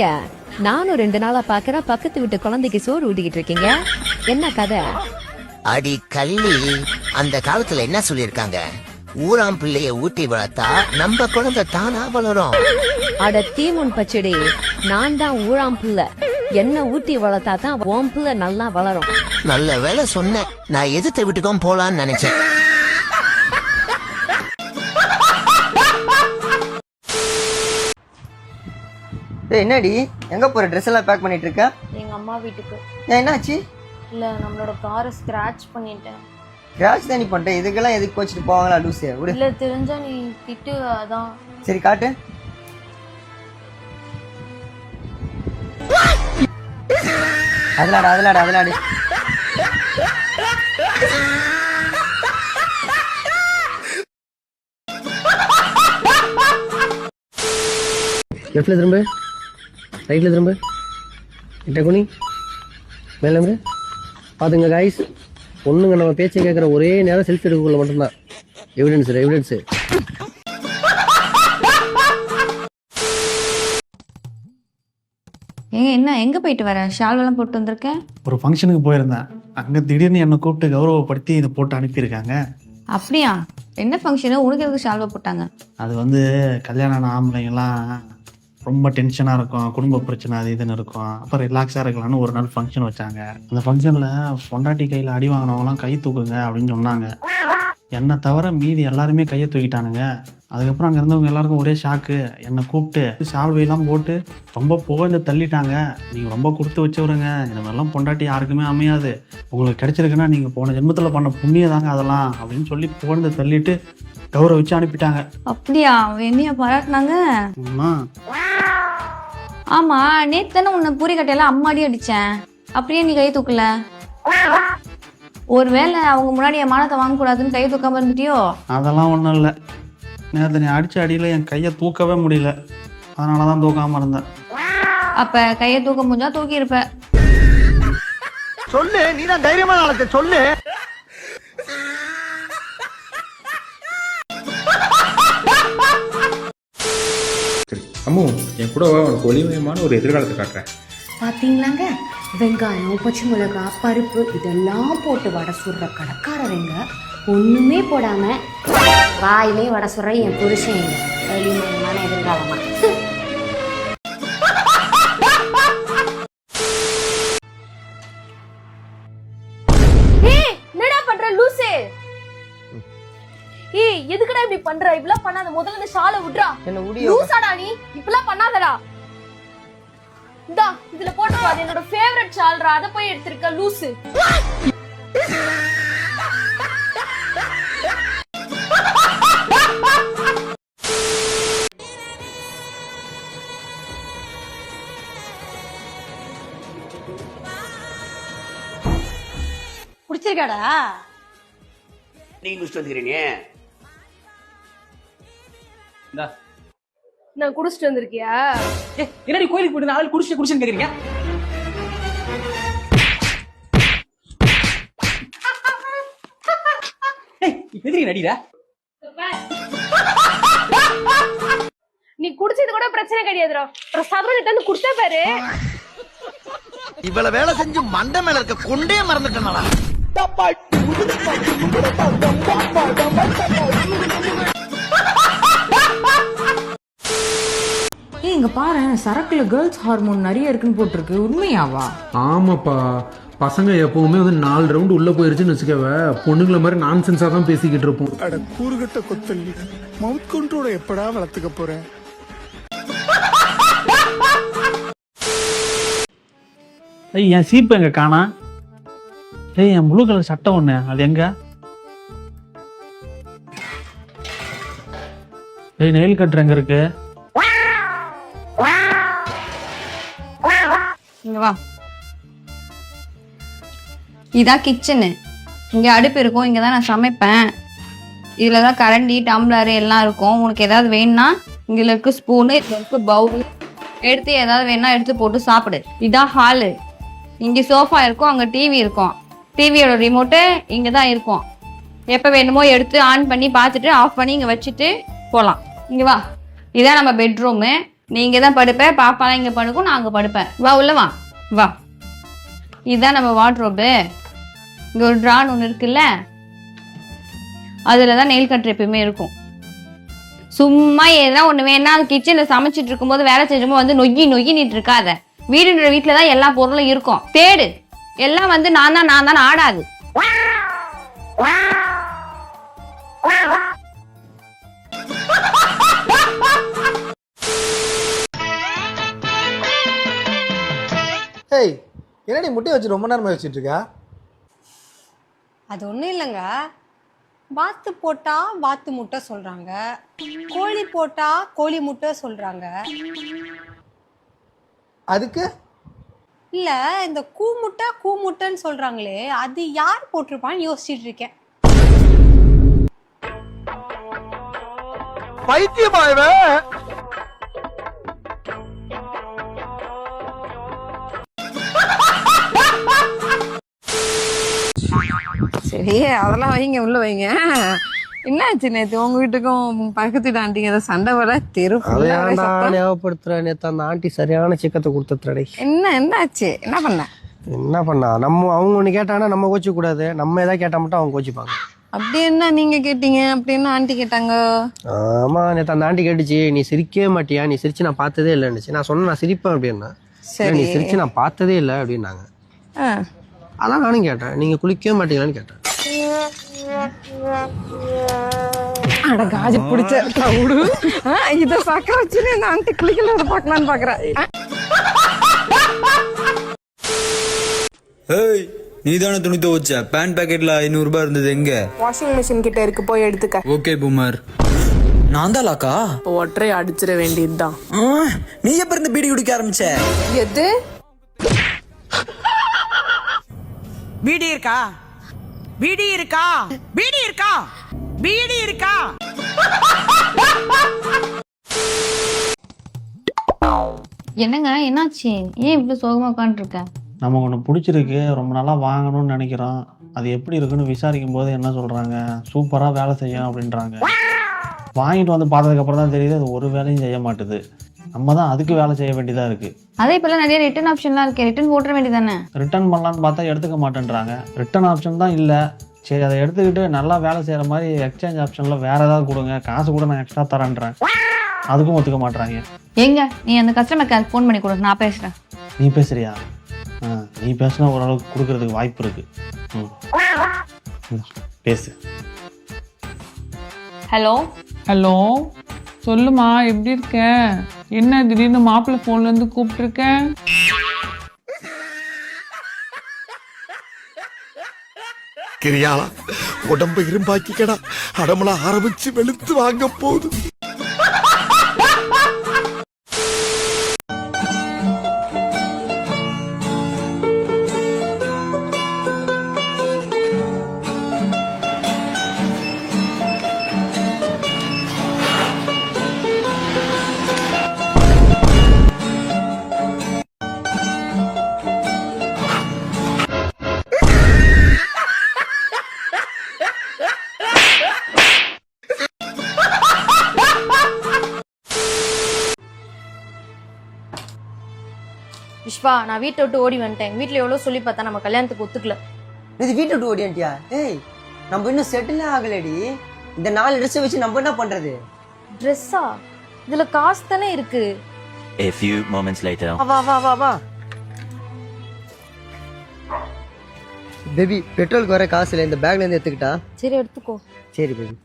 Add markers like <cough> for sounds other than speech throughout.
என்னங்க நானும் ரெண்டு நாளா பாக்குறேன். பக்கத்து வீட்டு குழந்தைக்கு சோறு ஊட்டிக்கிட்டு இருக்கீங்க. என்ன கதை? அடி கள்ளி. அந்த காலத்துல என்ன சொல்லிருக்காங்க ஊராம் பிள்ளைய ஊட்டி வளர்த்தா நம்ம குழந்தை தானா வளரும். அட தீமுன் பச்சடி. நான் தான் ஊழாம் புள்ள. என்ன ஊட்டி வளர்த்தா தான் ஓம் புள்ள நல்லா வளரும். நல்ல வேலை சொன்னேன். நான் எதிர்த்த வீட்டுக்கும் போலான்னு நினைச்சேன். என்னடி? எங்க போற? ட்ரெஸ் எல்லாம் பேக் பண்ணிட்டு இருக்க? எங்க அம்மா வீட்டுக்கு. ஏன் என்னாச்சு? இல்ல நம்மளோட காரை ஸ்கிராச் பண்ணிட்டேன். கிராஷ் தான் நீ பண்ற இதுக்கெல்லாம் எதுக்கு வச்சுட்டு போவாங்களா லூசு? விடு. இல்ல தெரிஞ்சா நீ திட்டு அதான். சரி காட்டு. அதலாடு அதலாடு அதலாடு. லெஃப்ட்ல திரும்ப? ரைட்ல திரும்ப. கிட்ட குனி. மேல இருந்து பாத்துங்க காய்ஸ் பொண்ணுங்க நம்ம பேச்சை கேட்குற ஒரே நேரம் செல்ஃபி எடுக்கக்குள்ள மட்டும்தான். எவிடன்ஸ் எவிடன்ஸ் ஏங்க என்ன எங்க போயிட்டு வர? ஷால் எல்லாம் போட்டு வந்திருக்கேன் ஒரு ஃபங்க்ஷனுக்கு போயிருந்தேன். அங்கே திடீர்னு என்னை கூப்பிட்டு கௌரவப்படுத்தி இதை போட்டு அனுப்பியிருக்காங்க. அப்படியா? என்ன ஃபங்க்ஷனு உனக்கு எதுக்கு ஷால்வா போட்டாங்க? அது வந்து கல்யாணம் ஆன ஆம்பளைங்கெல்லாம் ரொம்ப டென்ஷனாக இருக்கும் குடும்ப பிரச்சனை அது இதுன்னு இருக்கும். அப்புறம் ரிலாக்ஸாக இருக்கலாம்னு ஒரு நாள் ஃபங்க்ஷன் வச்சாங்க. அந்த ஃபங்க்ஷனில் பொண்டாட்டி கையில் அடி வாங்கினவங்களாம் கை தூக்குங்க அப்படின்னு சொன்னாங்க. என்னை தவிர மீதி எல்லாருமே கையை தூக்கிட்டானுங்க. அதுக்கப்புறம் அங்கே இருந்தவங்க எல்லாருக்கும் ஒரே ஷாக்கு என்னை கூப்பிட்டு சால்வையெல்லாம் போட்டு ரொம்ப புகழ்ந்து தள்ளிட்டாங்க. நீங்கள் ரொம்ப கொடுத்து வச்சவருங்க. இந்த மாதிரிலாம் பொண்டாட்டி யாருக்குமே அமையாது. உங்களுக்கு கிடைச்சிருக்குன்னா நீங்கள் போன ஜென்மத்தில் பண்ண புண்ணியம் தாங்க அதெல்லாம் அப்படின்னு சொல்லி புகழ்ந்து தள்ளிட்டு கௌரவிச்சு அனுப்பிட்டாங்க. அப்படியா? என்னைய பாராட்டினாங்க? அம்மா. ஆமா நேத்து தானே உன்னை பூரி கட்டையெல்லாம் அம்மாடி அடிச்சேன். அப்படியே நீ கை தூக்கல? ஒருவேளை அவங்க முன்னாடி என் மானத்தை வாங்கக்கூடாதுன்னு கை தூக்காம இருந்துட்டியோ? அதெல்லாம் ஒன்றும் இல்லை. நேற்று நீ அடித்த அடியில் என் கையை தூக்கவே முடியல. அதனால தான் தூக்காமல் இருந்தேன். அப்ப கையை தூக்க முடிஞ்சா தூக்கி இருப்ப சொல்லு நீ தான் தைரியமான சொல்லு. அம்மு என் கூட உனக்கு ஒளிமயமான ஒரு எதிர்காலத்தை காட்டுறேன். பாத்தீங்களாங்க? வெங்காயம் பச்சை மிளகாய் பருப்பு இதெல்லாம் போட்டு வடை சுடுற கடைக்காரருங்க. ஒண்ணுமே போடாம வாயிலே வடை சுடுற என் புருஷன் வலிமையான எதிர்காலமா? என்னடா பண்ற லூசே? ஏய் எதுக்குடா இப்படி பண்ற? இப்படிலாம் பண்ணாத. முதல்ல இந்த ஷாலை விட்றா என்ன உடியோ லூசாடா நீ. இப்படிலாம் பண்ணாதடா. இந்தா இதுல போட்டு பாரு என்னோட ஃபேவரட் ஷால்ரா. அத போய் எடுத்திருக்க. லூசு. பிடிச்சிருக்காடா நீங்க குடிச்சிட்டு வந்துக்கிறீங்க நான் குடிச்சிட்டு வந்திருக்கியா என்னடி கோயிலுக்கு போயிட்டு ஆள் குடிச்சு குடிச்சுன்னு கேக்குறீங்க எதிரி நடிகிற நீ குடிச்சது கூட பிரச்சனை கிடையாதுடா பிரசாதம் கிட்ட வந்து குடுத்த பாரு இவ்வளவு வேலை செஞ்சு மண்டை மேல இருக்க கொண்டே மறந்துட்டேனா இங்க பாரு சரக்குல கேர்ள்ஸ் ஹார்மோன் நிறைய இருக்குன்னு போட்டிருக்கு. உண்மையாவா? ஆமாப்பா. பசங்க எப்பவுமே வந்து நாலு ரவுண்டு உள்ள போயிருச்சுன்னு வச்சுக்கவ பொண்ணுங்கள மாதிரி நான்சென்ஸா தான் பேசிக்கிட்டு இருப்போம். அட கூறுகட்ட கொத்தல்லி மவுத் கண்ட்ரோலை எப்படா வளர்த்துக்க போறேன்? ஏய் என் சீப்பு எங்க காணா? ஏய் என் ப்ளூ கலர் சட்டை ஒன்று அது எங்க? ஏய் நெயில் கட்டுற எங்க இருக்கு? இங்கே வா. இதான் கிச்சனு இங்கே அடுப்பு இருக்கும் இங்கே தான் நான் சமைப்பேன். இதில் தான் கரண்டி டம்ளரு எல்லாம் இருக்கும். உனக்கு ஏதாவது வேணும்னா இங்கே இருக்கு ஸ்பூனு இதில் இருக்கு பவுல் எடுத்து ஏதாவது வேணா எடுத்து போட்டு சாப்பிடு. இதான் ஹாலு இங்கே சோஃபா இருக்கும் அங்கே டிவி இருக்கும். டிவியோட ரிமோட்டு இங்கே தான் இருக்கும். எப்போ வேணுமோ எடுத்து ஆன் பண்ணி பார்த்துட்டு ஆஃப் பண்ணி இங்கே வச்சுட்டு போகலாம் இங்கே வா. இதான் நம்ம பெட்ரூமு நீ இங்கே தான் படுப்ப பாப்பாலாம் இங்கே படுக்கும் நான் அங்கே படுப்பேன். வா உள்ள வா. வா. இதுதான் நம்ம வாட்ரோப்பு இங்கே ஒரு ட்ரான் ஒன்று இருக்குல்ல? அதில் தான் நெயில் கட்டர் எப்பயுமே இருக்கும். சும்மா எதனா ஒன்று வேணா கிச்சனில் சமைச்சிட்டு இருக்கும்போது வேலை செஞ்சும்போது வந்து நொய்யி நொய்யி நீட்டு இருக்காத. வீடுன்ற வீட்டில் தான் எல்லா பொருளும் இருக்கும். தேடு. எல்லாம் வந்து நான் தான் நான் தான் ஆடாது ஏய் என்னடி முட்டை வச்சு ரொம்ப நேரமா வச்சுட்டு இருக்கா? அது ஒன்றும் இல்லைங்க. வாத்து போட்டா வாத்து முட்டை சொல்றாங்க. கோழி போட்டா கோழி முட்டை சொல்றாங்க. அதுக்கு? இல்ல இந்த கூ முட்டை கூ முட்டைன்னு சொல்றாங்களே அது யார் போட்டிருப்பான்னு யோசிச்சுட்டு இருக்கேன். பைத்தியமாயவே சரி அதெல்லாம் வைங்க உள்ள வைங்க. என்னாச்சு நேத்து உங்க வீட்டுக்கும் பக்கத்து வீட்டு ஆண்டிங்க ஏதோ சண்டை வர தெரு. ஞாபகப்படுத்துற நேத்து அந்த ஆண்டி சரியான சிக்கத்தை கொடுத்துறடே என்ன என்னாச்சு? என்ன பண்ண? என்ன பண்ணா? நம்ம அவங்க ஒன்று கேட்டாங்கன்னா நம்ம கோச்சிக்க கூடாது நம்ம எதாவது கேட்டால் மட்டும் அவங்க கோச்சிப்பாங்க. அப்படி என்ன நீங்க கேட்டீங்க? அப்படி என்ன ஆண்டி கேட்டாங்க? ஆமா நேத்து அந்த ஆண்டி கேட்டுச்சு. நீ சிரிக்கவே மாட்டியா? நீ சிரிச்சு நான் பார்த்ததே இல்லைன்னுச்சு நான் சொன்னேன் நான் சிரிப்பேன் அப்படின்னா. சரி. "இல்ல, நீ சிரிச்சு நான் பார்த்ததே இல்லை அப்படின்னாங்க. அதான் நானும் கேட்டேன். நீங்க குளிக்கவே மாட்டீங்களான்னு கேட்டேன். அட காஜி பிடிச்ச தவிடு இத சக்கரை வச்சு இந்த ஆண்டி குளிக்கல பார்க்கலான்னு பாக்குறேன். ஆ. ஏய் நீ தானே துணி துவைச்ச? பேண்ட் பாக்கெட்ல ஐநூறு ரூபாய் இருந்தது எங்க? வாஷிங் மிஷின் கிட்ட இருக்கு போய் எடுத்துக்க. Okay boomer. நான் தான் லாக்கா? இப்போ ஒற்றை அடிச்சிட வேண்டியதுதான். நீ எப்ப இருந்து பீடி குடிக்க ஆரம்பிச்ச? எது? பீடி இருக்கா? பீடி இருக்கா? பீடி இருக்கா? பீடி இருக்கா? என்னங்க என்னாச்சு? ஏன் இவ்வளோ சோகமாக உட்காந்துருக்க நமக்கு ஒன்று பிடிச்சிருக்கு. ரொம்ப நாளாக வாங்கணும்னு நினைக்கிறோம். அது எப்படி இருக்குன்னு விசாரிக்கும் போது என்ன சொல்கிறாங்க சூப்பராக வேலை செய்யும் அப்படின்றாங்க. வாங்கிட்டு வந்து பார்த்ததுக்கப்புறம் தான் தெரியுது அது ஒரு வேலையும் செய்ய மாட்டுது. நம்ம தான் அதுக்கு வேலை செய்ய வேண்டியதாக இருக்குது அதே இப்போல்லாம் நிறைய ரிட்டர்ன் ஆப்ஷன்லாம் இருக்கு ரிட்டர்ன் போட்டுற வேண்டியதானே ரிட்டர்ன் பண்ணலான்னு பார்த்தா எடுத்துக்க மாட்டேன்றாங்க. ரிட்டர்ன் ஆப்ஷன் தான் இல்லை. சரி அதை எடுத்துக்கிட்டு நல்லா வேலை செய்கிற மாதிரி எக்ஸ்சேஞ்ச் ஆப்ஷனில் வேறு ஏதாவது கொடுங்க. காசு கூட நான் எக்ஸ்ட்ரா தரேன்றேன். அதுக்கும் ஒத்துக்க மாட்றாங்க எங்க? நீ அந்த கஸ்டமர் கேர் ஃபோன் பண்ணி கொடு நான் பேசுகிறேன் நீ பேசுறியா? ஆ நீ பேசுனா ஓரளவுக்கு கொடுக்கறதுக்கு வாய்ப்பு இருக்கு. ம். ம், பேசு. ஹலோ ஹலோ சொல்லுமா எப்படி இருக்க? என்ன திடீர்னு மாப்பிள்ளை போன்ல இருந்து கூப்பிட்டுருக்கேன் கிரியாளா உடம்ப இரும்பாக்கிக்கடா. அடமலா ஆரம்பிச்சு வெளுத்து வாங்க போகுது விஷ்வா நான் வீட்டை விட்டு ஓடி வந்துட்டேன். வீட்டில் எவ்வளோ சொல்லி பார்த்தா நம்ம கல்யாணத்துக்கு ஒத்துக்கல. இது வீட்டை விட்டு ஓடியாண்டியா ஏய் நம்ம இன்னும் செட்டில் ஆகலடி. இந்த நாலு ட்ரெஸ்ஸை வச்சு நம்ம என்ன பண்றது? ட்ரெஸ்ஸா இதுல காசு தானே இருக்கு. A few moments later. வா, வா வா வா. பேபி பெட்ரோலுக்கு வர காசு இல்லை இந்த பேக்ல இருந்து எடுத்துக்கிட்டா? சரி எடுத்துக்கோ. சரி பேபி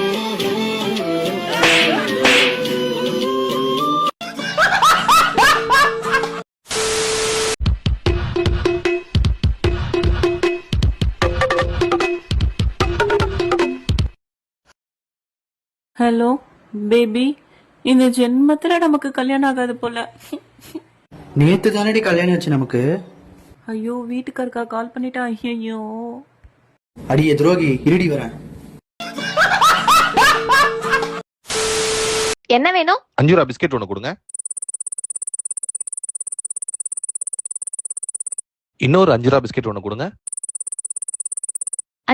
<laughs> ஹலோ பேபி இந்த ஜென்மத்துல நமக்கு கல்யாணம் ஆகாது போல. நேத்து தானடி கல்யாணம் ஆச்சு நமக்கு? ஐயோ வீட்டுக்காருக்கா கால் பண்ணிட்டா? ஐயோ அடியே துரோகி இருடி வரேன். என்ன வேணும்? அஞ்சு ரூபா பிஸ்கெட் ஒன்று கொடுங்க. இன்னொரு அஞ்சு ரூபா பிஸ்கெட் ஒன்று கொடுங்க.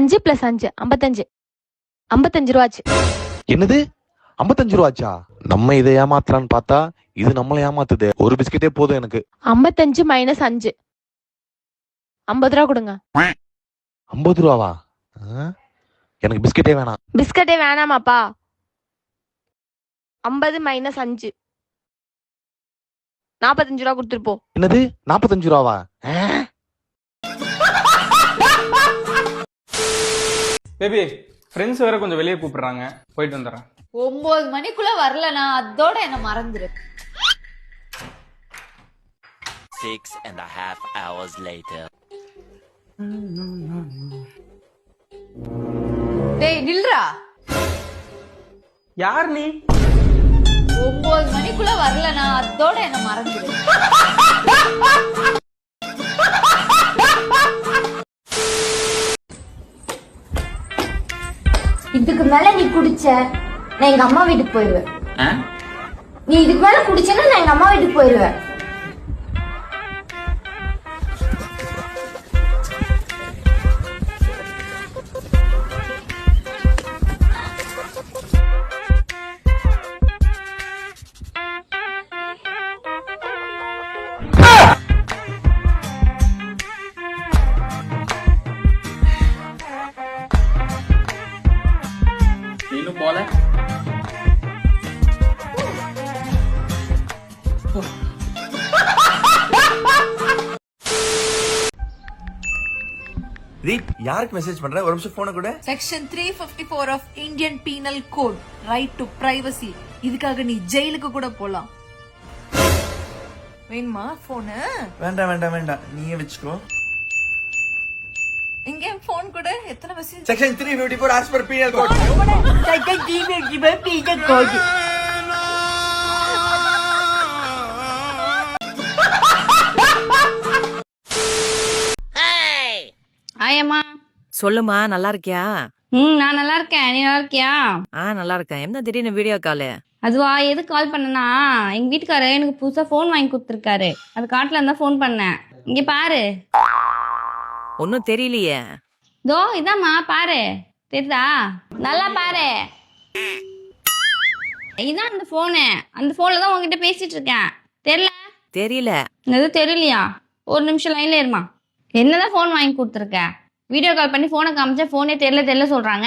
அஞ்சு பிளஸ் அஞ்சு ஐம்பத்தஞ்சு. ஐம்பத்தஞ்சு ரூபாச்சு. என்னது? ஐம்பத்தஞ்சு ரூபாச்சா நம்ம இதை ஏமாத்தலான்னு பார்த்தா இது நம்மளை ஏமாத்துது. ஒரு பிஸ்கெட்டே போதும் எனக்கு. ஐம்பத்தஞ்சு மைனஸ் அஞ்சு. ஐம்பது ரூபா கொடுங்க. ஐம்பது ரூபாவா? ஆ? எனக்கு பிஸ்கெட்டே வேணாம். பிஸ்கட்டே வேணாமாப்பா. ஐம்பது மைனஸ் அஞ்சு. நாற்பத்தஞ்சு ரூபா கொடுத்துட்டு போ. என்னது? நாற்பத்தஞ்சு ரூபாவா? பேபி ஃப்ரெண்ட்ஸ் வேற கொஞ்சம் வெளியே கூப்பிடுறாங்க. போயிட்டு வந்துடுறேன். ஒன்பது மணிக்குள்ள வரலனா அதோட என்ன மறந்துரு Six and a half hours later. டேய் நில்றா. யார் நீ? ஒன்பது மணிக்குள்ள வரலனா அதோட என்ன மறந்துரு இதுக்கு மேல நீ குடிச்ச நான் எங்க அம்மா வீட்டுக்கு போயிருவேன். நீ இதுக்கு மேல குடிச்சேன்னா நான் எங்க அம்மா வீட்டுக்கு போயிருவேன். நீனும் போல ரீட் யாருக்கு மெசேஜ் பண்ற? ஒரு நிமிஷம் போன கூட. Section three fifty four of Indian penal code right to privacy இதுக்காக நீ ஜெயிலுக்கு கூட போலாம். வேணுமா போனு வேண்டாம் வேண்டாம் வேண்டாம். நீயே வச்சுக்கோ. இங்க போன் கூட எத்தனை message section three fifty four as per penal code ஆயம்மா சொல்லுமா நல்லா இருக்கியா ம் நான் நல்லா இருக்கேன் நீ நல்லா இருக்கியா ஆ நல்லா இருக்கேன் என்ன திடீர்னு வீடியோ காலு அதுவா எது கால் பண்ணனா எங்க வீட்டுக்காரர் எனக்கு புதுசா ஃபோன் வாங்கி கொடுத்துருக்காரு. அது காட்டுல இருந்தா ஃபோன் பண்ணேன். இங்க பாரு. ஒன்னும் தெரியலையே. தோ இதாம்மா பாரு. தெரியுதா? நல்லா பாரு. இதான் அந்த போனு அந்த போன்ல தான் உங்ககிட்ட பேசிட்டு இருக்கேன். தெரியல? தெரியல. எதுவும் தெரியலையா? ஒரு நிமிஷம் லைன்ல இருமா. என்னதான் ஃபோன் வாங்கி கொடுத்துருக்க? வீடியோ கால் பண்ணி ஃபோனை காமிச்சா ஃபோனே தெரியல தெரியல சொல்றாங்க.